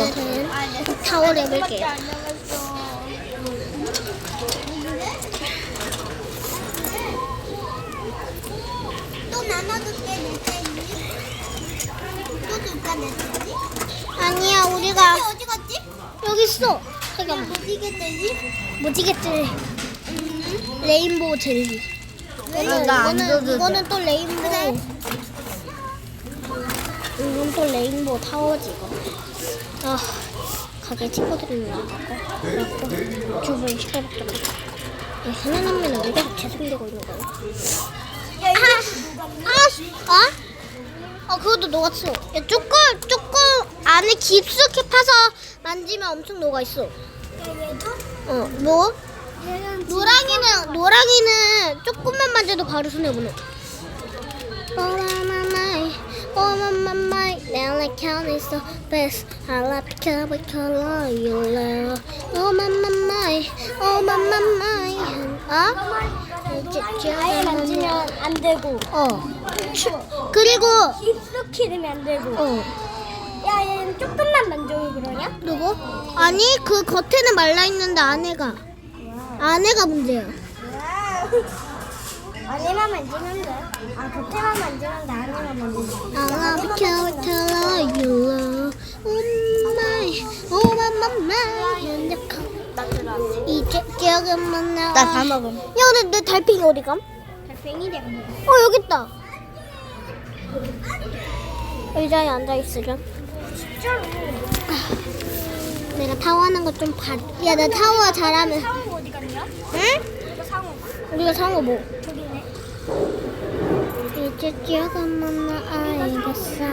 오늘은 타월 해볼게요. 또 나눠줄게 내 땡이. 또 줄까 내 땡이? 아니야, 우리가 어디 갔지? 여기 있어. 잠깐만. 무지개 땡이? 무지개질 레인보우 젤리. 이거는, 나안 이거는. 이거는 또 레인보우. 이건 또 레인보우 타워지 이거. 아 가게 친구들이 나가고 그래갖고 주변 시끄럽게 이 하나남매는 왜 계속 계속되고 있는 거야? 아, 씨, 아? 어, 그것도 녹았어. 야, 조금, 조금 안에 깊숙이 파서 만지면 엄청 녹아있어. 얘도? 어, 뭐? 노랑이는, 노랑이는 조금만 만져도 바로 손에 오는. 오마마마이, 오마마마이, 내가 count is the best. I love color, color you love. 오마마마이, 오마마마이. 어? 아예 만지면 안 되고 어. 추- 그리고, 깊숙이 넣으면 안 되고 어. 야 얘는 조금만 만져도 그러냐? 누구? 아니 그 겉에는 말라 있는데 안에가 안에가 문제야. 안에만 만지면 돼. 아 겉에만 만지면 돼. 안에만 만지면 돼. Oh my, my, my. 이제 기억은 만나. 나다 먹음. 야 근데 내 달팽이 어디 감? 달팽이 내가. 어 여기 있다. 의자에 앉아 있으렴. 진짜로. 내가 타워하는 거 좀 봐. 야 나 타워 잘하면. 상어 어디 갔냐? 응? 이거 상어. 우리가 상어 뭐? 이제 만나 알겠어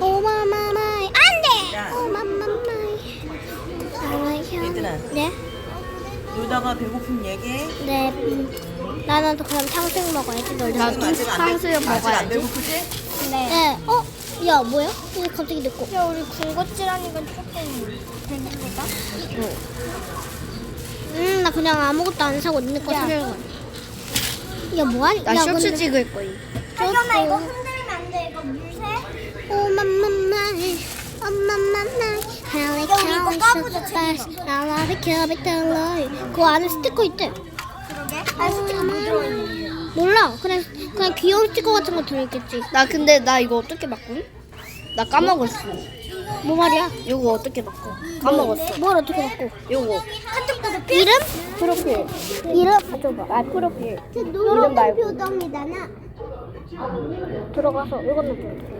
오마마마이 안돼 오마마마이 얘들아. 네? 놀다가 배고픔 얘기해. 네 음, 나는 또 그럼 탕수육 먹어야지 나도 지금 아직 안 탕수육 배- 아직 안 먹어야지. 배고프지? 네. 네 어? 야 뭐야? 왜 갑자기 늦고 야 우리 군것질하니까 조금 되는거다. 음나 그냥 아무것도 안 사고 니네 거 야. 사려고 야 뭐하니? 나 야, 쇼츠 근데- 찍을 거임. 하경아 이거 흔들면 안 돼. 이거 물새. 오마마마이 오마마마이 How 이거 까보자. I love it, keep it alive 그 안에 스티커 있대 그러게. 아 스티커 뭐 들어있는 몰라. 그냥 그냥 귀여운 스티커 같은 거 들어있겠지. 나 근데 나 이거 어떻게 바꿈? 나 까먹었어. 뭐 말이야? 이거 어떻게 바꿔? 까먹었어. 뭘 어떻게 바꿔? 이거 한쪽? 이름? 프로필. 이름? 줘봐. 아 프로필. 노란 말고. 표정이잖아. 들어가서 이거는 좀.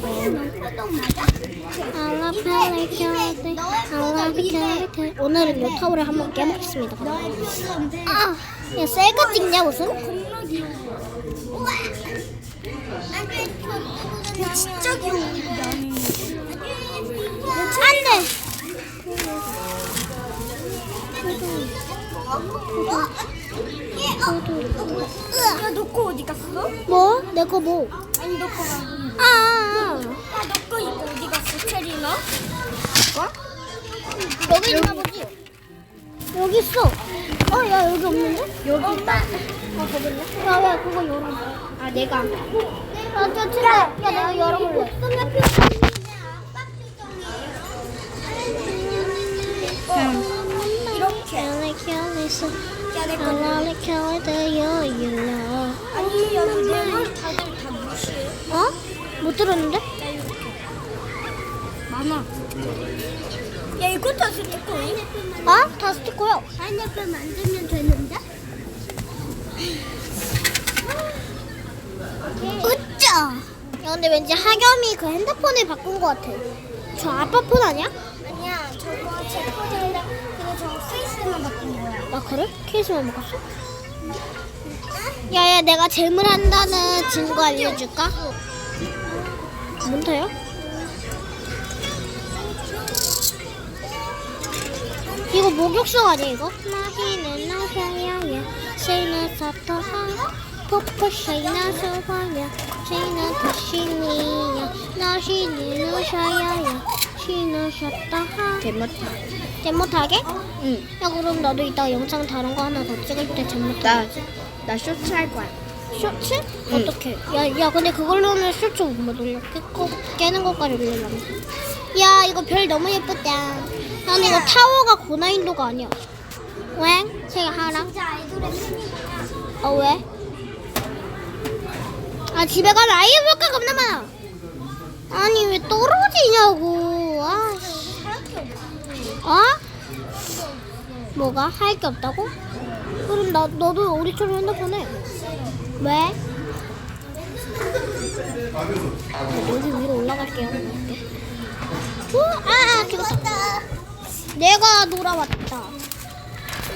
표정 맞아? 오늘은 요 타월을 한번 깨먹겠습니다. 너의 표정. 아, 야 셀카 찍냐 무슨? 우와. 진짜 귀여워. 안돼. 야, 너거 어디 갔어? 뭐? 내 거 뭐? 아니, 너거 말고. 아, 아, 야, 너거 이거 어디 갔어, 체리나? 아. 여기 있나 보지? 여기 있어. 어, 야 여기 없는데? 여기 있다. 아, 거기 있네. 야, 야, 그거 열어. 아, 내가. 아, 저 친구. 야, 내가 열어볼래. 이렇게. 야, 야, 내 거. 아니, 여기 내말 다들 다 무시해. 어? 못 들었는데? 많아. 야, 이거 다 스티커니? 아? 다 스티커야. 파인애플 만들면 되는데? 으짜! 야, 근데 왠지 하겸이 그 핸드폰을 바꾼 것 같아. 저 아빠 폰 아니야? 아니야, 저거 제 폰인데, 저거 페이스만 바꾼 거야. 아, 그래? 케이스만 바꿨어? 야, 야, 내가 재물한다는 증거 알려줄까? 뭔데요? 이거 목욕성 아니야, 이거? 나희는 나향이야, 시는 사토하, 포포샤이나 소화야, 시는 다시니야, 나시는 우샤야야, 시는 샤타하. 개멋. 잼 못하게? 응. 야, 그럼 나도 이따 영상 다른 거 하나 더 찍을 때잼 나, 못하게. 나 쇼츠 할 거야. 쇼츠? 응. 어떻게? 야, 야, 근데 그걸로는 쇼츠 못 올려. 깨, 깨는 것까지 올리려면. 야 이거 별 너무 예쁘다. 난 이거 타워가 고난이도가 아니야. 왜? 제가 팬이야. 어 왜? 아 집에 가면 아이 볼까 겁나 많아. 아니 왜 떨어지냐고. 아, 씨. 어? 뭐가 할 게 없다고? 그럼 나 너도 우리처럼 핸드폰 해. 왜? 여기 위로 올라갈게요. 오, 아, 아, 죽었다. 내가 돌아왔다.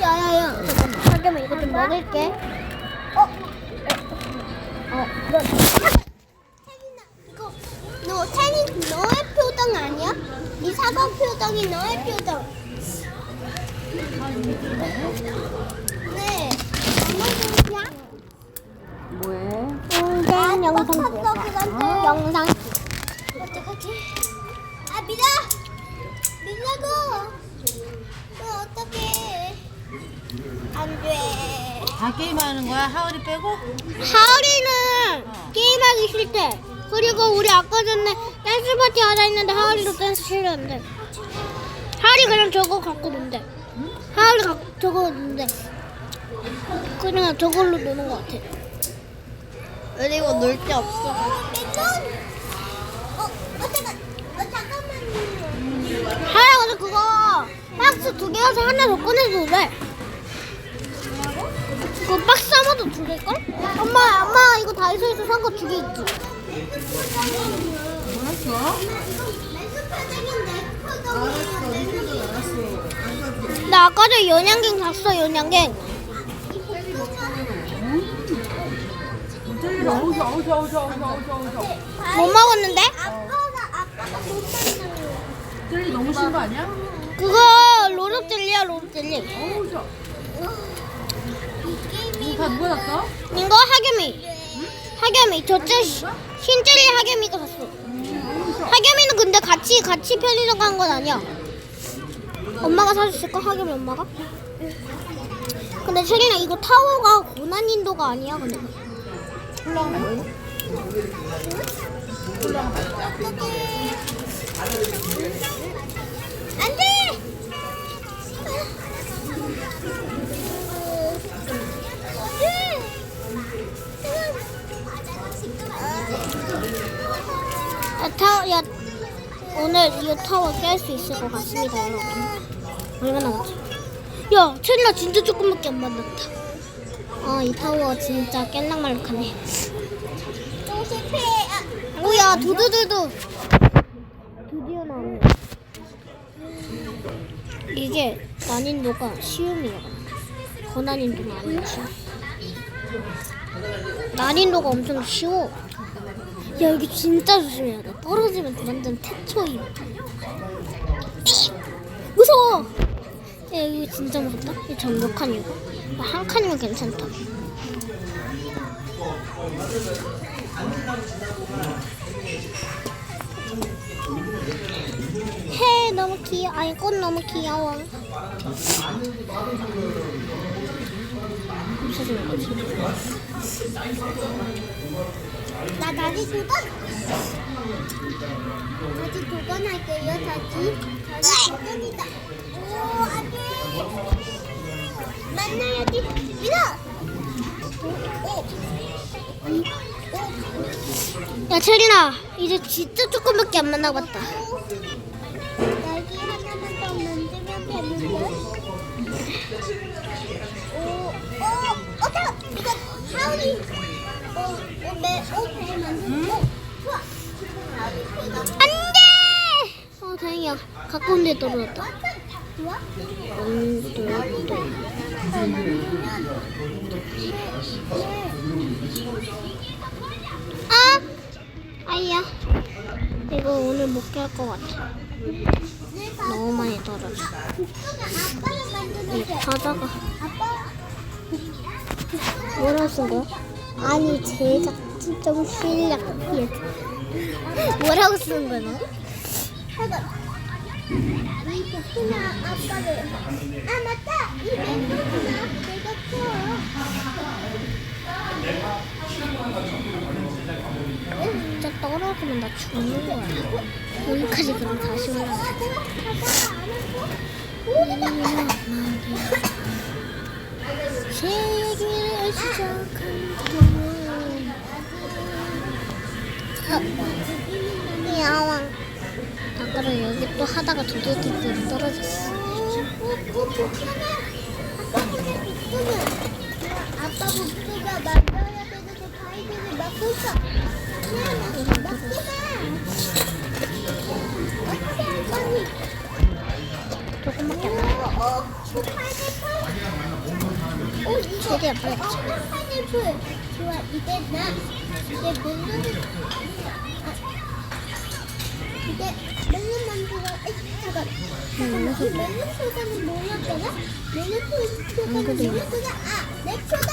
야야야, 잠깐만. 잠깐만 이거 좀 먹을게. 어, 어, 그럼. 태민아, 이거 너 태민 너의 표정 아니야? 이 사과 표정이 너의 표정. 네. 엄마 뭐해? 영상 영상 떴어, 보자. 그건데. 영상. 어떡하지? 아 밀어! 밀라고! 어, 어떡해. 안 돼. 다 게임하는 거야? 하울이 빼고? 하울이는 게임하기 싫대. 그리고 우리 아까 전에 댄스 파티 하자 했는데 하울이도 댄스 싫어한대. 하울이 그냥 저거 갖고 논대. 하울이 가, 저거 논대. 그냥 저걸로 노는 것 같아. 그리고 놀데 없어. 어! 어, 어. 하야 근데 그거 박스 두 개여서 하나 더 꺼내도 돼. 그거 박스 하나도 두 개일걸? 엄마 엄마 이거 다이소에서 산 거 두 개 있지? 뭐였어? 나 아까 전에 연양갱 샀어 연양갱. 못 먹었는데? 못 먹는 젤리 너무 신 거 아니야? 그거 로봇 젤리야 로봇 젤리. 다 누가 샀어? 이거 하겸이. 하겸이 저째 신젤리 하겸이가 샀어. 하겸이는 근데 같이 같이 편의점 간 건 아니야. 엄마가 사줬을까 하겸이 엄마가? 근데 체리나 이거 타워가 고난 인도가 아니야 근데. 안 타, 야, 오늘 이 타워 깰 수 있을 것 같습니다, 여러분. 얼마 남았지? 야, 체리나 진짜 조금밖에 안 만났다. 아, 이 타워 진짜 깰랑말랑하네. 오야, 두두두두. 드디어 나왔네. 이게 난이도가 쉬움이야. 고난이도가 아니야, 쉬움. 난이도가 엄청 쉬워. 야, 여기 진짜 조심해야 돼. 떨어지면 완전 태초임. 무서워! 야, 이거 진짜 무섭다. 이거 전몇 칸이고? 한 칸이면 괜찮다. 해 너무 귀여워. 아니 꽃 너무 귀여워. 없어지는. 나 다시 두 번. 다시 두번 할게요. 다시. 다시 두 번이다. 오, 안 돼. 만나야지. 밀어. 오. 오. 야 체리나 이제 진짜 조금밖에 안 만나봤다. 날개 하나만 더 만들면 되는데. 오, 오, 어, 잠깐. 이거 하울이. 안돼. 어 다행이야. 가까운 데 떨어졌다. 아, 아이야. 이거 오늘 못 깰 것 같아. 너무 많이 떨어져. 이 게. 바다가. 뭐라 쓴 거야? 아니 제작진 좀 실력 예. 뭐라고 쓰는 거야. 아 맞다. 이 복숭아 내가 커. 진짜 떨어지면 나 죽는 거야. 여기까지 그럼 다시 올라가. 제 얘기를 아, 야왕. 아까는 여기 또 하다가 두들기고 떨어졌어. 아빠 목표가 만들어야 되는데 막고 어떻게 할 거니? 조금밖에 안 나. 오, 어, 오, 파인애플. 좋아, 이제 나 이제 멜론을 아, 이제 멜론. 에이, 잠깐. 잠깐만, 이 멜론 소다는 뭐였더라? 멜론 소다는? 아, 내 표정.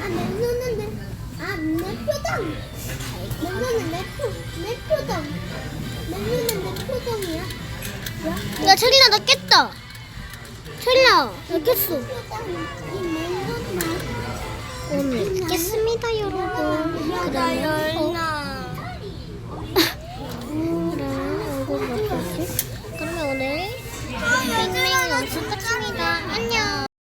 아, 멜론은 내, 아, 내 표정. 멜론은 내 표, 내 표정. 멜론은 내 표정이야. 야, 체리나 나 깼다. 헬라 깼어. 오늘 깼습니다 여러분. 그다음에 어? 그러면 오늘 빅뱅 연습 끝입니다. 안녕.